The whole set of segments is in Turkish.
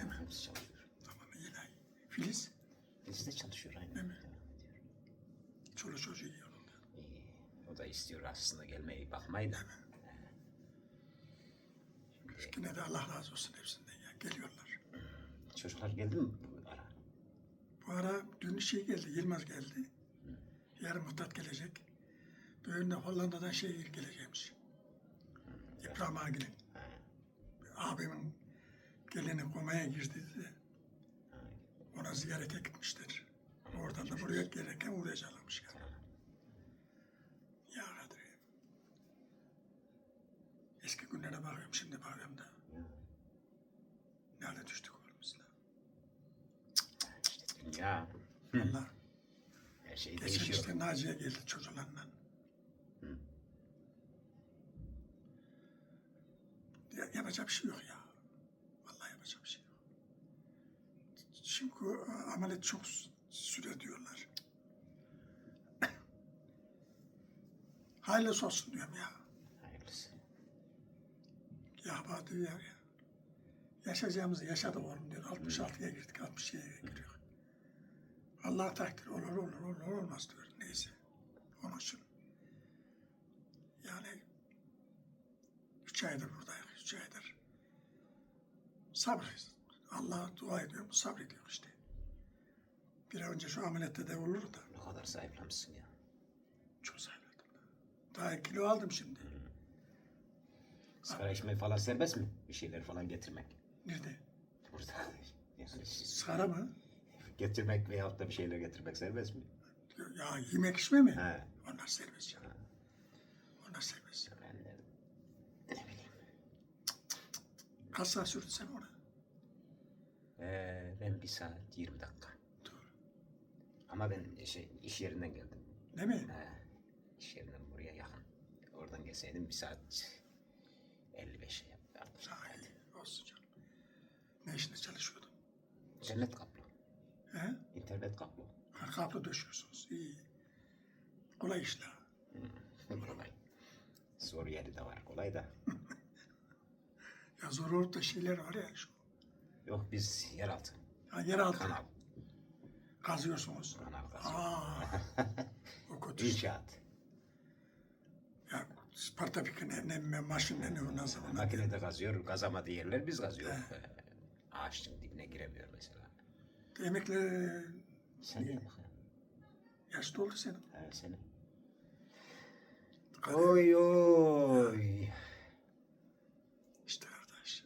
Değil mi? Hepsi çalışıyor. Tamam yine. Filiz, Biz de çalışıyor aynı. Değil mi? Devam ediyor. çoluk çocuğu iyi onun da. İyi. O da istiyor aslında gelmeyi bakmayı da. Yine de Allah razı olsun hepsinden ya. Geliyorlar. Çocuklar geldi mi bu ara? Bu ara dün şey geldi, Yılmaz geldi. Yarın Muhtat gelecek. Bugün de Hollanda'dan şey gelecekmiş. İbrahim Agil'in. Abimin gelini komaya girdi de ona ziyarete gitmiştir. Oradan da buraya gelirken uğrayacaklarmış yani. Ya Kadri. Eski günlere bakıyorum, şimdi bakıyorum da. Nerede düştük oğlum biz la? İşte dünya. Valla. Her şey Geçen değişiyor. işte Naciye geldi çocuklarla. Ya, yapacak bir şey yok ya. Vallahi yapacak bir şey yok. Çünkü e, ameliyat çok süre diyorlar. Hayırlısı olsun diyorum ya. Hayırlısı. Ya bana diyor ya. Yaşayacağımızı yaşadık oğlum diyor. 66'ya girdik, 67'ye giriyor. Allah takdir olur, olur, olur, olmaz diyor. Neyse. Onun için. Yani üç aydır buradayız, üç aydır. Sabrız. Allah'a dua ediyorum, sabrediyor işte. Bir an önce şu ameliyatta da olur da Ne kadar zayıflamışsın ya. çok sayladım. Daha kilo aldım şimdi. Sigara içmek falan serbest mi? Bir şeyler falan getirmek. Nerede? Burada. Yani Sigara mı? getirmek veyahut da bir şeyler getirmek serbest mi? Ya yemek içme mi? He. Onlar serbest ya. Onlar serbest. Ben de ne bileyim. Kaç saat sürdü sen ona? Ee, ben bir saat 20 dakika. Dur. Ama ben şey iş yerinden geldim. Değil mi? He, iş yerinden buraya yakın. Oradan gelseydim bir saat 55 yapardım. Sahi olsun canım. Ne işinde çalışıyordun? Cennet kaplı. He? İnternet kaplı. Ha, kaplı döşüyorsunuz. İyi. Kolay işler. Kolay. Zor yeri de var. Kolay da. Ya zor olup da şeyler var ya şu. Yok biz yeraltı. Ha, yeraltı Kanal. kazıyorsunuz. Kanal kazıyor. Aa, o kötü. İnşaat. Ya Sparta Pik'in ne, ne, maşın ne, zaman. Makinede kazıyor. Kazamadığı yerler biz kazıyoruz. Ee, Ağaçın dibine giremiyor mesela. Emekli Sen niye bakıyorsun? yaşlı oldu senin. He seni. Dikkat et. Oy oy. İşte kardeş.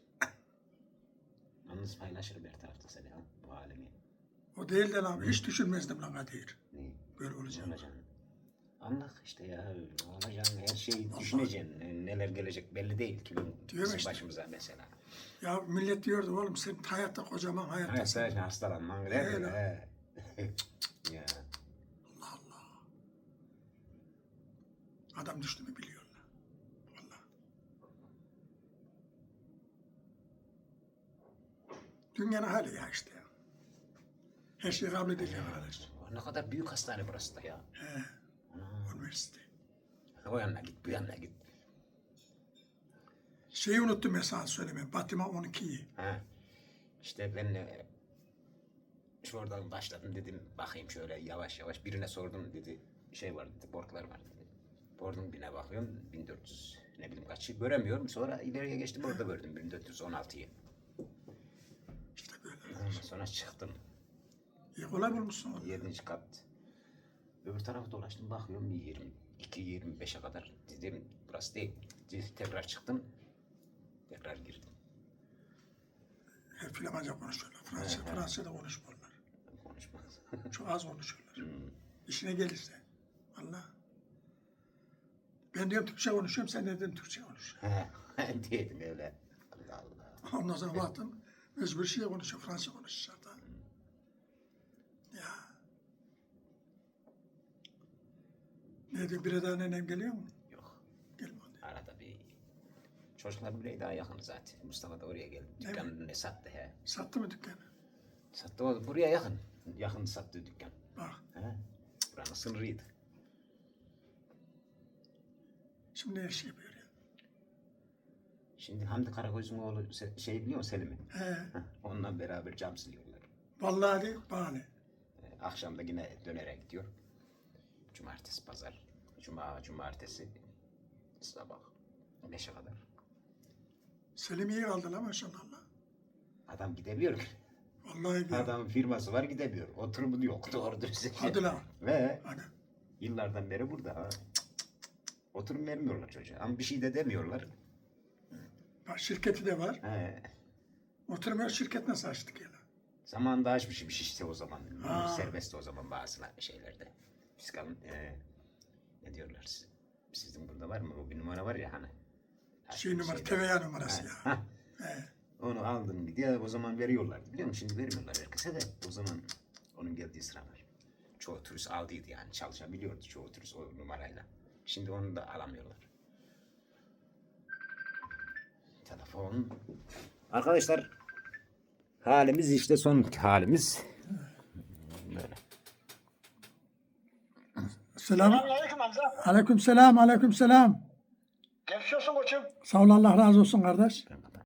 Yalnız paylaşırım her tarafta seni ha. Bu halini. O değil de lan hiç düşünmezdim lan Kadir. Ne? Böyle olacak. Olacaksın. İşte ya. Olacaksın. Her şeyi düşüneceksin. Neler gelecek belli değil Diyorum bizim işte. başımıza mesela. Ya millet diyordu oğlum sen hayatta kocaman Evet hayattasın. sen hastalanman öyle mi? Öyle. He. ya. Allah Allah. Adam düştü mü biliyorlar. Vallahi. Dünyanın hali ya işte. Her şeyi kabul edecek arkadaş. Ne kadar büyük hastane burası da ya. He, Ana. üniversite. O yanına git, bu yanına git. Şeyi unuttum mesela söylemeye. Batıma 12'yi. Ha. İşte ben e, şuradan başladım dedim bakayım şöyle yavaş yavaş birine sordum dedi şey var dedi borklar var dedi. Bordun bine bakıyorum 1400 ne bileyim kaçı göremiyorum sonra ileriye geçtim orada gördüm 1416'yı. İşte böyle. Ondan sonra çıktım kolay bulmuşsun. 7. kat. Öbür tarafa dolaştım bakıyorum 22 25'e kadar dedim burası değil. Tekrar çıktım. Tekrar girdim. Hep Flamanca konuşuyorlar. Fransızca, He, he. Fransızca da konuşmuyorlar. Konuşmaz. Çok az konuşuyorlar. Hmm. İşine gelirse. Allah. Ben diyorum Türkçe konuşuyorum, sen de diyorsun Türkçe konuş. Diyelim öyle. Allah Allah. Ondan sonra baktım, mecbur şey konuşuyor, Fransızca konuşuyor da. Ya. Ne diyor, bir daha nenem geliyor mu? Yok. Gelmiyor. Arada bir çocuklar buraya daha yakın zaten. Mustafa da oraya geldi. Evet. Dükkanını ne sattı he. Sattı mı dükkanı? Sattı o buraya yakın. Yakın sattı dükkan. Bak, He. Buranın sınırıydı. şimdi her şey yapıyor ya. Şimdi Hamdi Karagöz'ün oğlu Se- şey biliyor musun Selim'i? He. Heh, Onunla beraber cam siliyorlar. Vallahi bağlı. Ee, Akşam da yine dönere gidiyor. Cumartesi, pazar. Cuma, cumartesi sabah 5'e kadar. Selim iyi kaldı lan maşallah. Adam gidemiyor ki. Vallahi bir Adamın firması var gidemiyor. Oturumu yok doğru dürüst. Hadi lan. Ve Hani yıllardan beri burada. Ha. Oturum vermiyorlar çocuğa. Ama bir şey de demiyorlar. bak şirketi de var. He. Oturmuyor şirket nasıl açtık ya? Zamanında açmışmış işte o zaman. Ha. Serbest o zaman bazı şeylerde. Fiskal e, ne diyorlar siz? Sizin burada var mı? O bir numara var ya hani. Şey numara, Şeyde. TVA numarası Ha, ya. ha. He. Onu aldın diye o zaman veriyorlardı biliyor musun? Şimdi vermiyorlar herkese de o zaman onun geldiği sıralar. Çoğu turist aldıydı yani çalışabiliyordu çoğu turist o numarayla. Şimdi onu da alamıyorlar. Telefon. Arkadaşlar halimiz işte son halimiz. Selam. Selamünaleyküm Hamza. Aleyküm selam, aleyküm selam. Geçiyorsun koçum. Sağ ol Allah razı olsun kardeş. Tamam.